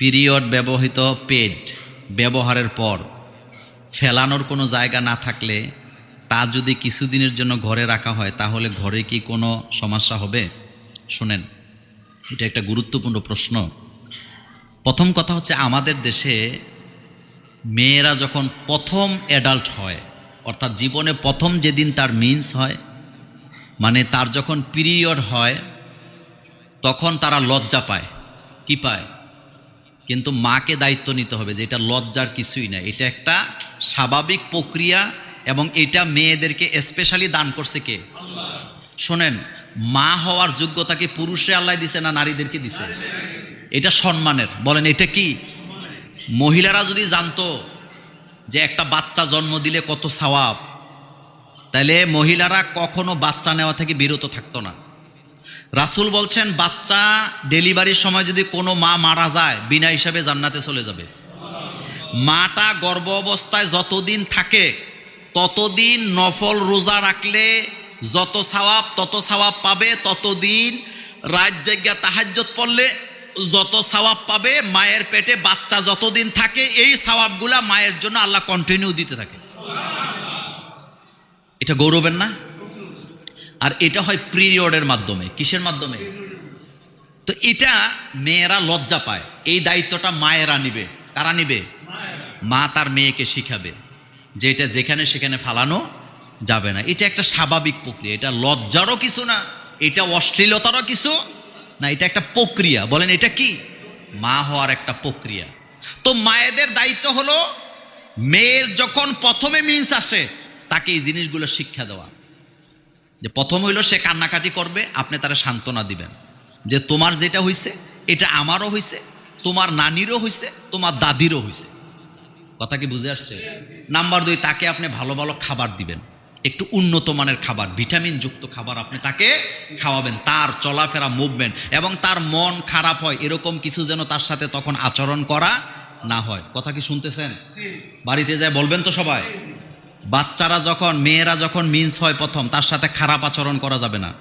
Period ব্যবহৃত paid ব্যবহারের পর ফেলানোর কোনো জায়গা না থাকলে তা যদি কিছুদিনের জন্য ঘরে রাখা হয়, তাহলে ঘরে কি কোনো সমস্যা হবে? শোনেন, এটা একটা গুরুত্বপূর্ণ প্রশ্ন। প্রথম কথা হচ্ছে আমাদের দেশে মেয়েরা যখন প্রথম অ্যাডাল্ট হয়, অর্থাৎ জীবনে প্রথম যেদিন তার মিন্স হয় মানে তার যখন পিরিয়ড হয়, তখন তারা লজ্জা পায়। কি পায়? কিন্তু মাকে দায়িত্ব নিতে হবে যে এটা লজ্জার কিছুই না। এটা একটা স্বাভাবিক প্রক্রিয়া এবং এটা মেয়েদেরকে স্পেশালি দান করছে কে? শোনেন, মা হওয়ার যোগ্যতা কি পুরুষে আল্লাহ দিছে না নারীদেরকে দিছে? এটা সম্মানের। বলেন, এটা কি? মহিলারা যদি জানতো যে একটা বাচ্চা জন্ম দিলে কত সওয়াব, তাহলে মহিলারা কখনো বাচ্চা নেওয়া থেকে বিরত থাকতো না। রাসুল বলছেন, বাচ্চা ডেলিভারির সময় যদি কোনো মা মারা যায়, বিনা হিসাবে জান্নাতে চলে যাবে। মাটা গর্ভ অবস্থায় যতদিন থাকে, ততদিন নফল রোজা রাখলে যত সওয়াব, তত সওয়াব পাবে, ততদিন রাত জায়গা তাহাজ্জত পড়লে যত সওয়াব পাবে, মায়ের পেটে বাচ্চা যতদিন থাকে, এই সওয়াবগুলা মায়ের জন্য আল্লাহ কন্টিনিউ দিতে থাকে। এটা গৌরবের না? আর এটা হয় পিরিয়ডের মাধ্যমে, কিসের মাধ্যমে? তো এটা মেয়েরা লজ্জা পায়। এই দায়িত্বটা মায়েরা নিবে। কারা নিবে? মা তার মেয়েকে শিখাবে যে এটা যেখানে সেখানে ফালানো যাবে না। এটা একটা স্বাভাবিক প্রক্রিয়া। এটা লজ্জারও কিছু না, এটা অশ্লীলতারও কিছু না, এটা একটা প্রক্রিয়া। বলেন, এটা কি? মা হওয়ার একটা প্রক্রিয়া। তো মায়েদের দায়িত্ব হলো, মেয়ের যখন প্রথমে মিন্স আসে, তাকে এই জিনিসগুলো শিক্ষা দেওয়া। যে প্রথম হইল সে কান্নাকাটি করবে আপনি তারা সান্ত্বনা দিবেন। যে তোমার যেটা হইছে এটা আমারও হইছে তোমার নানিরও হইছে তোমার দাদিরও হইছে। কথা কি বুঝে আসছে? নাম্বার দুই তাকে আপনি ভালো ভালো খাবার দিবেন। একটু উন্নত মানের খাবার ভিটামিন যুক্ত খাবার আপনি তাকে খাওয়াবেন। তার চলাফেরা মুভমেন্ট এবং তার মন খারাপ হয় এরকম কিছু যেন তার সাথে তখন আচরণ করা না হয়। কথা কি শুনতেছেন? বাড়িতে যায় বলবেন তো সবাই। বাচ্চারা যখন, মেয়েরা যখন মিন্স হয় প্রথম, তার সাথে খারাপ আচরণ করা যাবে না।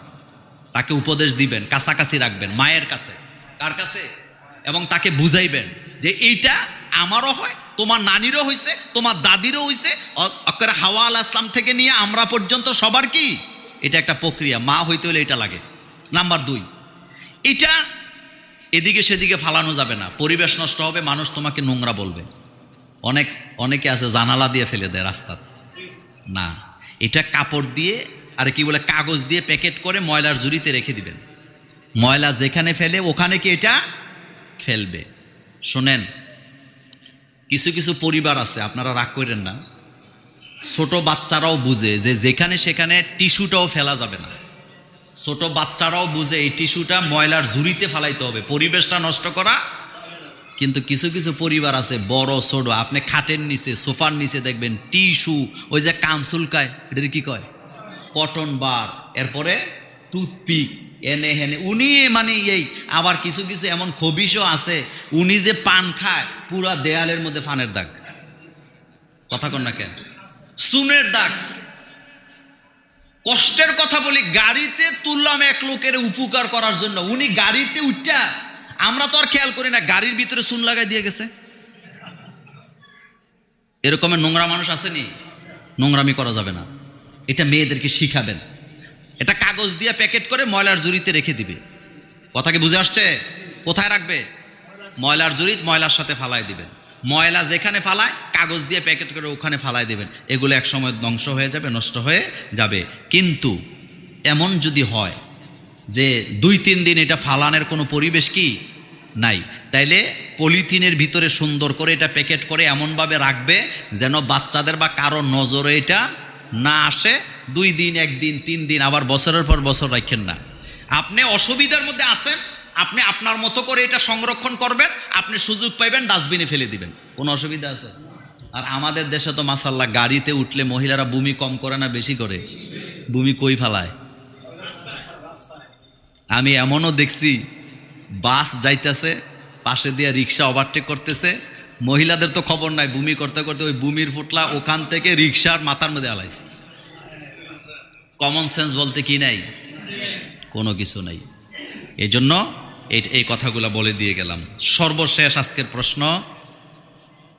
তাকে উপদেশ দিবেন, কাছাকাছি রাখবেন, মায়ের কাছে। কার কাছে? এবং তাকে বুঝাইবেন যে এইটা আমারও হয়, তোমার নানিরও হইছে, তোমার দাদিরও হইছে অক্ষরে হাওয়া আল আসলাম থেকে নিয়ে আমরা পর্যন্ত সবার কি? এটা একটা প্রক্রিয়া, মা হইতে হলে এটা লাগে। নাম্বার দুই, এটা এদিকে সেদিকে ফালানো যাবে না। পরিবেশ নষ্ট হবে, মানুষ তোমাকে নোংরা বলবে। অনেক, অনেকে আছে জানালা দিয়ে ফেলে দেয় রাস্তার না। এটা কাপড় দিয়ে, আর কি বলে, কাগজ দিয়ে প্যাকেট করে ময়লার জুড়িতে রেখে দিবেন। ময়লা যেখানে ফেলে, ওখানে কি এটা ফেলবে? শোনেন, কিছু কিছু পরিবার আছে, আপনারা রাগ করেন না। ছোট বাচ্চারাও বুঝে যে যেখানে সেখানে টিস্যুটাও ফেলা যাবে না। ছোট বাচ্চারাও বুঝে এই টিস্যুটা ময়লার ঝুড়িতে ফেলাইতে হবে। পরিবেশটা নষ্ট করা কিন্তু কিছু কিছু পরিবার আছে, বড়, ছোট, আপনি খাটের নিচে, সোফার নিচে দেখবেন, টিস্যু, ওই যে কানসুলকায় এটার কি কয়? কটন বার, এরপরে টুথপিক, এনে হেনে, উনি মানে এই, আবার কিছু কিছু এমন খবিসও আছে, উনি যে পান খায়, পুরা দেয়ালের মধ্যে ফানের দাগ। কথা কন না কেন? সুনের দাগ। কষ্টের কথা বলি, গাড়িতে তুললাম এক লোকের উপকার করার জন্য, উনি গাড়িতে উঠটা আমরা তো আর খেয়াল করি না, গাড়ির ভিতরে সুন লাগাই দিয়ে গেছে। এরকমের নোংরা মানুষ আসেনি? নোংরামি করা যাবে না। এটা মেয়েদেরকে শিখাবেন। এটা কাগজ দিয়ে প্যাকেট করে ময়লার জুড়িতে রেখে দিবে। কথা কি বুঝে আসছে? কোথায় রাখবে? ময়লার জুড়ি ময়লার সাথে ফালাই দিবেন ময়লা যেখানে ফালায়, কাগজ দিয়ে প্যাকেট করে ওখানে ফালাই দেবেন। এগুলো এক সময় ধ্বংস হয়ে যাবে, নষ্ট হয়ে যাবে। কিন্তু এমন যদি হয় যে দুই তিন দিন এটা ফালানের কোনো পরিবেশ কি? নাই। তাইলে পলিথিনের ভিতরে সুন্দর করে এটা প্যাকেট করে এমনভাবে রাখবে যেন বাচ্চাদের বা কারও নজরে এটা না আসে। দুই দিন একদিন তিন দিন, আবার বছরের পর বছর রাখেন না। আপনি অসুবিধার মধ্যে আছেন, আপনি আপনার মতো করে এটা সংরক্ষণ করবেন, আপনি সুযোগ পাইবেন, ডাস্টবিনে ফেলে দিবেন। কোনো অসুবিধা আছে? আর আমাদের দেশে তো মাসাল্লাহ গাড়িতে উঠলে মহিলারা বমি কম করে না বেশি করে? বমি কই ফেলায়? আমি এমনও দেখছি বাস যাইতেছে, পাশে দিয়ে রিক্সা ওভারটেক করতেছে। মহিলাদের তো খবর নাই, বুমি করতে করতে ওই বুমির ফুটলা ওখান থেকে রিক্সার মাথার মধ্যে আলাইছে। কমন সেন্স বলতে কি নাই? কোনো কিছু নাই। এই জন্য এই কথাগুলো বলে দিয়ে গেলাম। সর্বশেষ আজকের প্রশ্ন,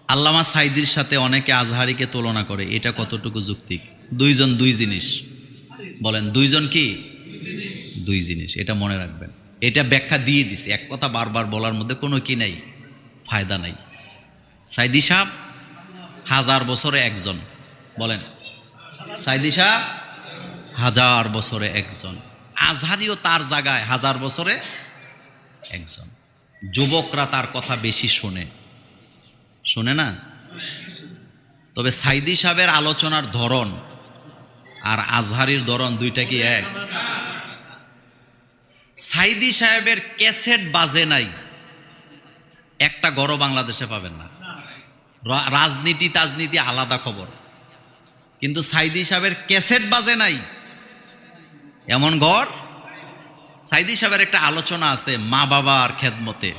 আল্লামা সাইদির সাথে অনেকে আজহারিকে তুলনা করে, এটা কতটুকু যুক্তিক? দুইজন দুই জিনিস। বলেন, দুইজন কি? দুই জিনিস, এটা মনে রাখবেন। এটা ব্যাখ্যা দিয়ে দিছে। এক কথা বারবার বলার মধ্যে কোনো কি নাই, ফায়দা নাই। সাইদি সাহেব হাজার বছরে একজন, বলেন। সাইদি সাহেব হাজার বছরে একজন। আজহারিও তার জায়গায় হাজার বছরে একজন। যুবকরা তার কথা বেশি শোনে। শোনে না? তবে সাইদি সাহেবের আলোচনার ধরন আর আজহারির ধরন দুইটা কি এক? সাইদি সাহেবের ক্যাসেট বাজে নাই। একটা গড় বাংলাদেশে পাবেন না। রাজনীতি তাজনীতি আলাদা খবর। কিন্তু সাইদি সাহেবের ক্যাসেট বাজে নাই। এমন ঘর সাইদি সাহেবের একটা আলোচনা আছে মা বাবার খেদমতে।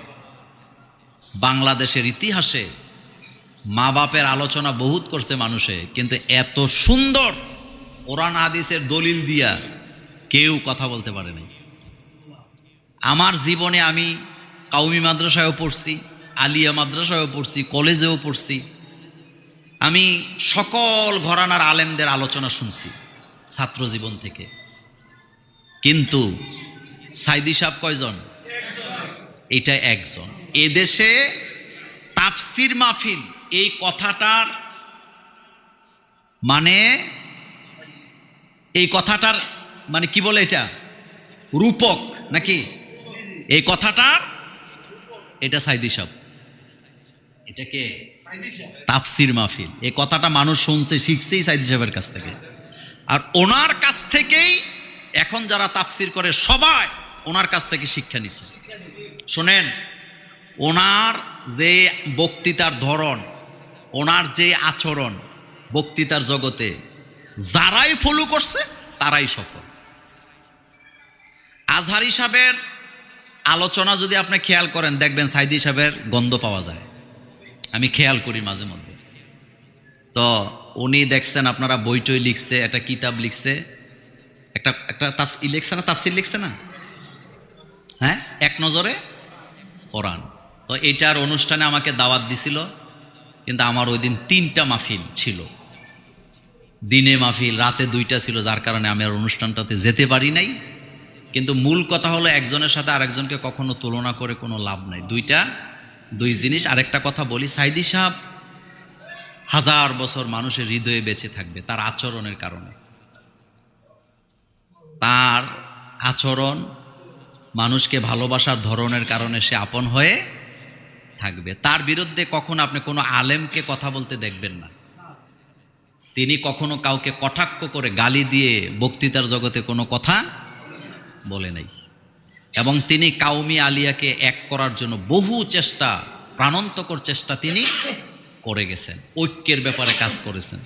বাংলাদেশের ইতিহাসে মা বাপের আলোচনা বহুত করছে মানুষে, কিন্তু এত সুন্দর ওরান আদিসের দলিল দিয়া কেউ কথা বলতে পারে নাই। আমার জীবনে আমি কাউমি মাদ্রাসায়ও পড়ছি, আলিয়া মাদ্রাসায়ও পড়ছি, কলেজেও পড়ছি। আমি সকল ঘরানার আলেমদের আলোচনা শুনছি ছাত্র জীবন থেকে। কিন্তু সাইদি সাহেব কয়জন? এটা একজন। এদেশে তাফসির মাহফিল, এই কথাটার মানে এই কথাটার মানে কি বলে এটা? রূপক নাকি? এই কথাটা এটা সাইদি সাহেব। এটা কে? তাফসির মাহফিল। এই কথাটা মানুষ শুনছে, শিখছেই সাইদি সাহেবের কাছ থেকে। আর ওনার কাছ থেকেই এখন যারা তাফসির করে, সবাই ওনার কাছ থেকে শিক্ষা নিচ্ছে। শোনেন, ওনার যে বক্তৃতার ধরন, ওনার যে আচরণ বক্তৃতার জগতে, যারাই ফলো করছে, তারাই সফল। আজহার সাহেবের আলোচনা যদি আপনি খেয়াল করেন, দেখবেন সাইদি সাহেবের গন্ধ পাওয়া যায়। আমি খেয়াল করি মাঝে মধ্যে। তো উনি দেখছেন আপনারা বইটই লিখছে, একটা কিতাব লিখছে, একটা একটা তাপস লিখছে না তাপসির লিখছে না? হ্যাঁ? এক নজরে কোরআন। তো এইটার অনুষ্ঠানে আমাকে দাওয়াত দিছিল, কিন্তু আমার ওই দিন তিনটা মাহফিল ছিল। দিনে মাহফিল, রাতে দুইটা ছিল, যার কারণে আমি আর অনুষ্ঠানটাতে যেতে পারি নাই। কিন্তু মূল কথা হলো একজনের সাথে আরেকজনকে কখনো তুলনা করে কোনো লাভ নাই। দুইটা, দুই জিনিস। আরেকটা কথা বলি, সাইদি সাহেব হাজার বছর মানুষের হৃদয়ে বেঁচে থাকবে তার আচরণের কারণে। তার আচরণ মানুষকে ভালোবাসার ধরনের কারণে সে আপন হয়ে থাকবে। তার বিরুদ্ধে কখনো আপনি কোনো আলেমকে কথা বলতে দেখবেন না। তিনি কখনো কাউকে কটাক্ষ করে গালি দিয়ে বক্তৃতার জগতে কোনো কথা বলে নাই। এবং তিনি কাউমি আলিয়াকে এক করার জন্য বহু চেষ্টা, প্রাণন্তকর চেষ্টা তিনি করে গেছেন, ঐক্যের ব্যাপারে কাজ করেছেন।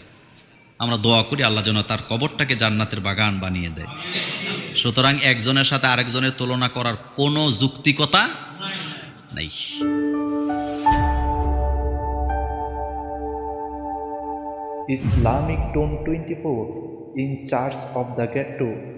আমরা দোয়া করি আল্লাহ যেন তার কবরটাকে জান্নাতের বাগান বানিয়ে দেয়। সুতরাং একজনের সাথে আরেকজনের তুলনা করার কোনো যুক্তিকতা নাই। Islamic Tone 24 in charge of the ghetto